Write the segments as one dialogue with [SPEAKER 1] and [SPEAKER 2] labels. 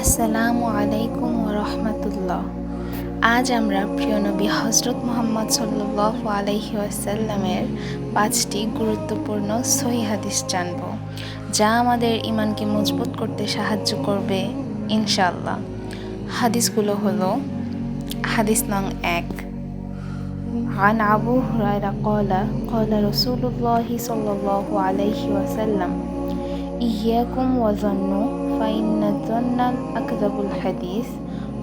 [SPEAKER 1] আসসালামু আলাইকুম রহমতুল্লাহ আজ আমরা প্রিয় নবী হজরত মোহাম্মদ সাল্লাহ আলাইহি আসাল্লামের পাঁচটি গুরুত্বপূর্ণ সহি হাদিস জানব যা আমাদের ইমানকে মজবুত করতে সাহায্য করবে ইনশাল্লাহ হাদিসগুলো হলো হাদিস নং এক عن أبو هريرة قال قال رسول الله صلى الله عليه وسلم إياكم وظن فإن الظن أكذب الحديث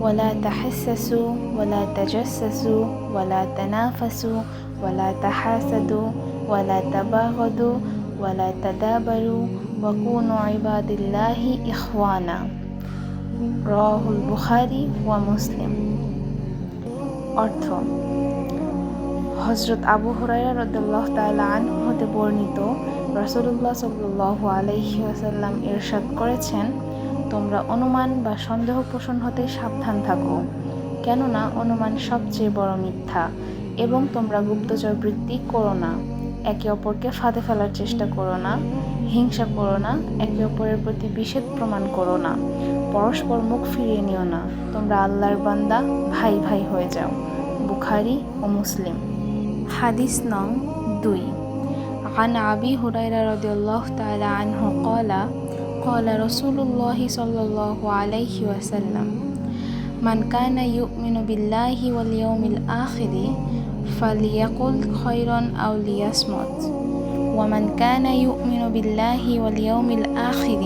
[SPEAKER 1] ولا تحسسوا ولا تجسسوا ولا تنافسوا ولا تحاسدوا ولا تباغضوا ولا تدابروا وكونوا عباد الله إخوانا رواه البخاري ومسلم অর্থ হজরত আবু হুরাইরা রদুল্লাহ তাআলা আনহু হতে বর্ণিত রাসূলুল্লাহ সাল্লাল্লাহু আলাইহি ওয়াসাল্লাম ইরশাদ করেছেন, তোমরা অনুমান বা সন্দেহ পোষণ হতে সাবধান থাকো, কেননা অনুমান সবচেয়ে বড় মিথ্যা এবং তোমরা গুপ্তচর বৃত্তি করো না। একে অপরকে ফাঁদে ফেলার চেষ্টা করো না, হিংসা করো না, একে অপরের প্রতি বিষেদ প্রমাণ করো না। পরস্পর মুখ ফিরিয়ে নিও না। তোমরা আল্লাহর বান্দা, ভাই ভাই হয়ে যাও, বুখারি ও মুসলিম। হাদিস নং দুই عن أبي هريرة رضي الله تعالى عنه قال قال رسول الله صلى الله عليه وسلم من كان يؤمن بالله واليوم الآخر فليقل خيرا أو ليصمت ومن كان يؤمن بالله واليوم الآخر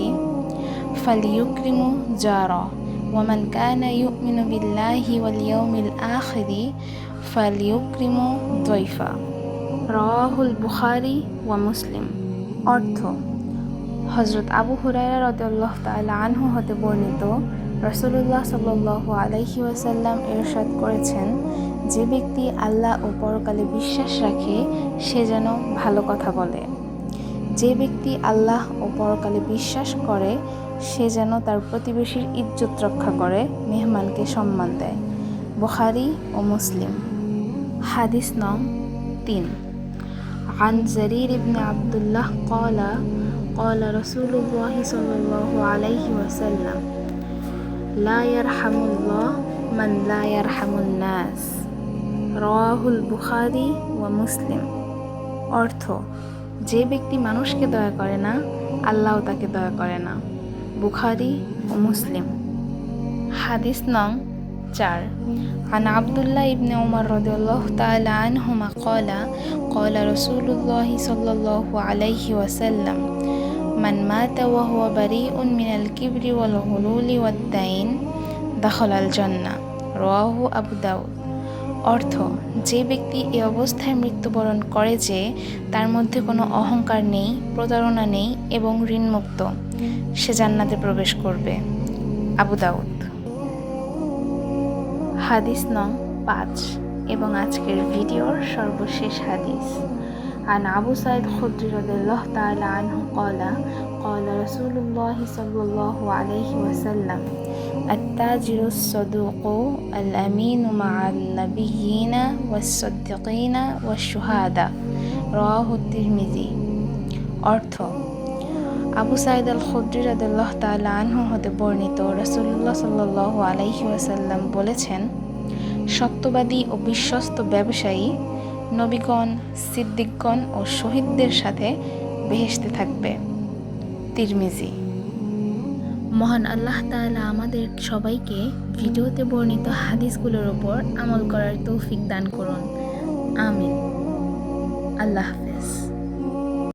[SPEAKER 1] فليكرم جاره ومن كان يؤمن بالله واليوم الآخر ফালিউক্রিম দৈফা রাহুল বুখারি ওয়া মুসলিম অর্থ হজরত আবু হুরায়রা রদাল্লাহ তাল্লা আনহু হতে বর্ণিত রসুল্লাহ সাল্লাহ আলাইহি ওয়াসাল্লাম এরশাদ করেছেন যে ব্যক্তি আল্লাহ ও পরকালে বিশ্বাস রাখে সে যেন ভালো কথা বলে। যে ব্যক্তি আল্লাহ ও পরকালে বিশ্বাস করে সে যেন তার প্রতিবেশীর ইজ্জত রক্ষা করে মেহমানকে সম্মান দেয়। বখারি ও মুসলিম। হাদিস নং তিন عن زرير بن عبد الله قال قال رسول الله صلى الله عليه وسلم لا يرحم الله من لا يرحم الناس رواه البخاري ومسلم অর্থ যে ব্যক্তি মানুষকে দয়া করে না আল্লাহ তাকে দয়া করে না বুখারি ও মুসলিম হাদিস নং চার عن عبد الله بن عمر رضي الله تعالى عنهما قال قال رسول الله صلى الله عليه وسلم من مات وهو بريء من الكبر والغلول والدين دخل الجنة رواه أبو داود অর্থ যে ব্যক্তি এ অবস্থায় মৃত্যুবরণ করে যে তার মধ্যে কোনো অহংকার নেই প্রতারণা নেই এবং ঋণমুক্ত সে জান্নাতে প্রবেশ করবে আবু দাউদ হাদিস নং পাঁচ এবং আজকের ভিডিওর সর্বশেষ হাদিস عن أبو سعيد خدري رضي الله تعالى عنه قال قال رسول الله صلى الله عليه وسلم التاجر الصدوق الأمين مع النبيين والصديقين والشهداء رواه الترمذي অর্থ আবু সাইদ আল খুদ্রি রাদুল্লাহ তাল্লাহ আনহু হতে বর্ণিত রসুল্লাহ সাল্লাহ আলাইহি ওয়াসাল্লাম বলেছেন, সত্যবাদী ও বিশ্বস্ত ব্যবসায়ী নবীগণ, সিদ্দিকগণ ও শহীদদের সাথে বেহেসতে থাকবে। তিরমিজি। মহান আল্লাহ তালা আমাদের সবাইকে ভিডিওতে বর্ণিত হাদিসগুলোর ওপর আমল করার তৌফিক দান করুন। আমিন। আল্লাহ হাফেজ।